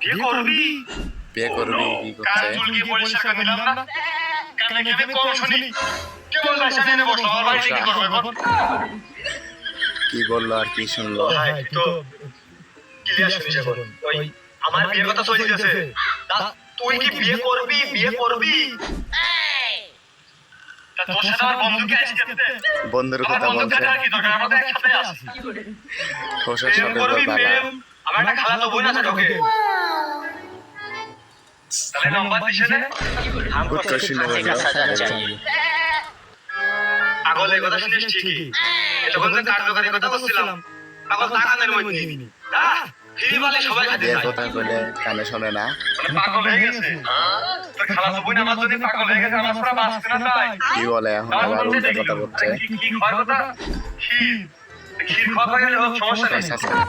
বিয়ে করবি? বিয়ে করবি কি করছে? চুলকে পরিষ্কার করে দিলাম না কানে কানে কম শুনি? কেবল বাসা আমার কি করবে এখন কি বলল আর কি শুনলো? তুই তো ক্লিয়ার শুনিস এখন। ওই আমার বিয়ের কথা চলতেছে। তা তুই কি বিয়ে করবি? বিয়ে করবি? তা তোর সাথে আমার বন্ধুকে আসতে বন্ধুর কথা বলছে। আর আমাদের একসাথে আছি খোসার প্রেম সাথে করবি বাবা প্রেম আমার একটা খালাতো বোন আছে তোকে। তাহলে নাম্বার দিছে না গুড কোশ্চেন বলল কথা শুনিস ঠিকই এটা বলতে কার্যকারী কথা বলছিলাম পাগল তাকানের মধ্যে ফিরি বলে সবাই খাতে কথা বলে কানে শোনে না মানে পাগল হয়ে গেছে তোর খালাতো বোন আমার জন্য পাগল হয়ে গেছে আমার পুরো বাঁচতে না তাই কি বলে এখন আবার উল্টা কথা বলছে কি কি খাওয়ার কথা ক্ষীর ক্ষীর খাওয়া গেলে সমস্যা নেই আচ্ছা, আচ্ছা।